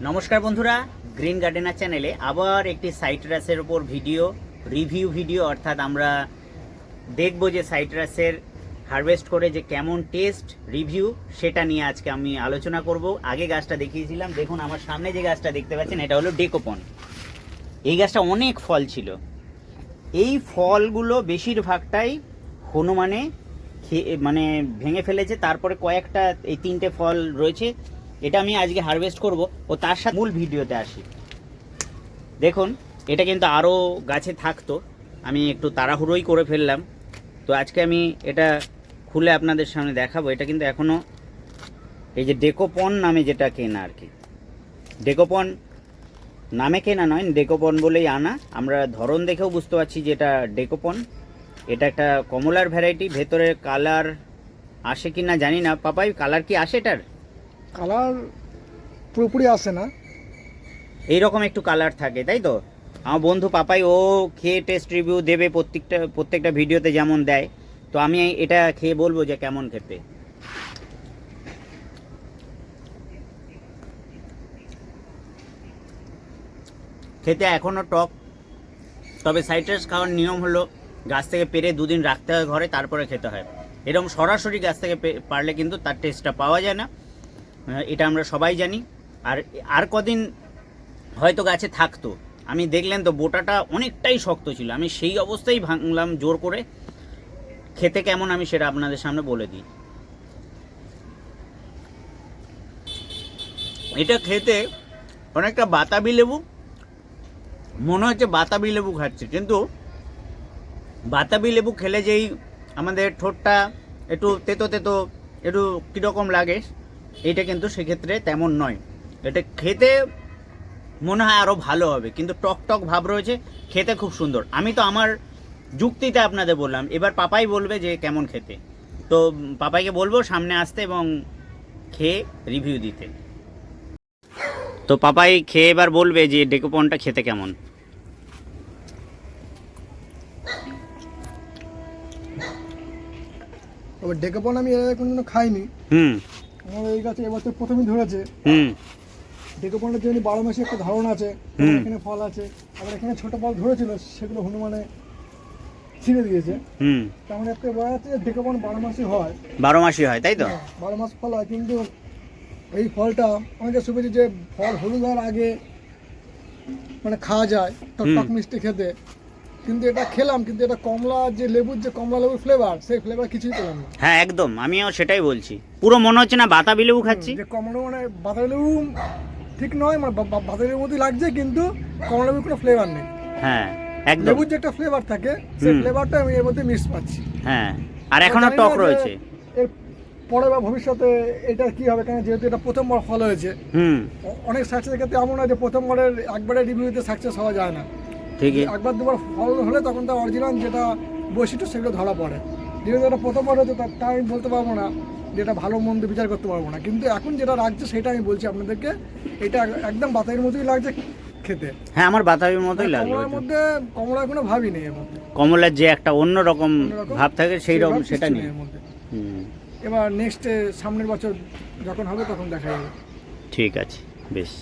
নমস্কার বন্ধুরা, green gardener চ্যানেলে আবার একটি সাইট্রাসের ওপর ভিডিও, রিভিউ ভিডিও, অর্থাৎ আমরা দেখব যে সাইট্রাসের হারভেস্ট করে যে কেমন টেস্ট রিভিউ, সেটা নিয়ে আজকে আমি আলোচনা করব। আগে গাছটা দেখিয়েছিলাম, দেখুন আমার সামনে যে গাছটা দেখতে পাচ্ছেন, এটা হলো ডেকোপন। এই গাছটা অনেক ফল ছিল। এই ফলগুলো বেশিরভাগটাই হনুমানে মানে ভেঙে ফেলেছে, তারপরে কয়েকটা, এই তিনটে ফল রয়েছে। এটা আমি আজকে হারভেস্ট করব ও তার সাথে মূল ভিডিওতে আসি। দেখুন, এটা কিন্তু আরও গাছে থাকতো। আমি একটু তাড়াহুড়োই করে ফেললাম। তো আজকে আমি এটা খুলে আপনাদের সামনে দেখাবো। এটা কিন্তু এখনও এই যে ডেকোপন নামে যেটা কেনা আর কি। ডেকোপন নামে কেনা নয়, ডেকোপন বলেই আনা। আমরা ধরন দেখেও বুঝতে পারছি যে এটা ডেকোপন। এটা একটা কমলার ভ্যারাইটি ভেতরে কালার আসে কি না জানি না। পাপাই কালার কি আসে এটার? কালার পুরোপুরি আসে না। এইরকম একটু কালার থাকে, তাই তো? আমার বন্ধু পাপাই, ও খেয়ে টেস্ট রিভিউ দেবে প্রত্যেকটা প্রত্যেকটা ভিডিওতে যেমন দেয়। তো আমি এটা খেয়ে বলব যে কেমন খেতে। খেতে এখনও টক। তবে সাইট্রাস খাওয়ার নিয়ম হলো, গাছ থেকে পেরে দুদিন রাখতে হয় ঘরে, তারপরে খেতে হয়। এরকম সরাসরি গাছ থেকে পারলে কিন্তু তার টেস্টটা পাওয়া যায় না। এটা আমরা সবাই জানি। আর আর কদিন হয়তো গাছে থাকতো। আমি দেখলেন তো, বোটাটা অনেকটাই শক্ত ছিল। আমি সেই অবস্থায় ভাঙলাম জোর করে। খেতে কেমন আমি সেটা আপনাদের সামনে বলে দিই। এটা খেতে অনেকটা বাতাবি লেবু। মনে হচ্ছে বাতাবি লেবু খাচ্ছে, কিন্তু বাতাবি লেবু খেলে যেই আমাদের ঠোঁটটা একটু তেতো তেতো, একটু কীরকম লাগে এটা কিন্তু সেক্ষেত্রে তেমন নয়। এটা খেতে মনে হয় আরও ভালো হবে কিন্তু টক টক ভাব রয়েছে খেতে খুব সুন্দর। আমি তো আমার যুক্তিতে আপনাদের বললাম এবার পাপাই বলবে যে কেমন খেতে। তো পাপাইকে বলব সামনে আসতে এবং খেয়ে রিভিউ দিতে। তো পাপাই খেয়ে এবার বলবে যে ডেকোপনটা খেতে কেমন। ডেকাপন আমি এর আগে খাইনি। হুম। আমার এই গাছে এবছর প্রথমেই ধরেছে। হুম। ডেকাপনের জন্য বারো মাসে একটা ধারণা আছে এখানে ফল আছে আবার এখানে ছোট ফল ধরেছিল সেগুলো হনুমানে ছিঁড়ে দিয়েছে। হুম। তার মানে একটা যাচ্ছে যে ডেকাপন বারো মাসে হয়। বারো মাসই হয় তাই তো? হ্যাঁ, বারো মাস ফল হয় কিন্তু এই ফলটা অনেকে শুনেছি যে ফল হলুদ হওয়ার আগে মানে খাওয়া যায় টক হুম। টক মিষ্টি খেতে। কিন্তু এটা খেলাম কিন্তু এটা কমলা যে লেবুর যে কমলা লেবুর ফ্লেভার সেই ফ্লেভার কিছুই পেলাম না। হ্যাঁ একদম। আমিও সেটাই বলছি। পুরো মনে হচ্ছে না বাতাবি লেবু খাচ্ছি। যে কমলা মানে বাতাবি লেবু ঠিক নয় মানে বাতাবি লেবুর মতোই লাগছে কিন্তু কমলা লেবুর কোনো ফ্লেভার নেই। হ্যাঁ একদম। লেবুর যে একটা ফ্লেভার থাকে সেই ফ্লেভারটা আমি এর মধ্যে মিস পাচ্ছি। হ্যাঁ আর এখনও টক রয়েছে। এর পরে বা ভবিষ্যতে এটা কি হবে কারণ যেহেতু এটা প্রথমবার ফল হয়েছে। হুম। অনেক সাকসেসের ক্ষেত্রে এমন হয় যে প্রথমবারের একবারের রিভিউতে সাকসেস হওয়া যায় না। ঠিকই একবার দুবার ফল হলে তখন তার অরিজিনাল যেটা বৈশিষ্ট্য সেগুলো ধরা পড়ে। যেহেতু এটা প্রথমবার হচ্ছে তা আমি বলতে পারব না যে এটা ভালো মন্দ বিচার করতে পারব না। কিন্তু এখন যেটা রাখছে সেটা আমি বলছি আপনাদেরকে এটা একদম বাতাইয়ের মতোই লাগছে খেতে। হ্যাঁ আমার বাতাবির মতোই লাগল কমলার মধ্যে কমলার কোনো ভাবই নেই এর মধ্যে। কমলার যে একটা অন্য রকম ভাব থাকে সেই রকম সেটা নেই। এবার নেক্সট সামনের বছর যখন হবে তখন দেখা যাবে ঠিক আছে বেশ।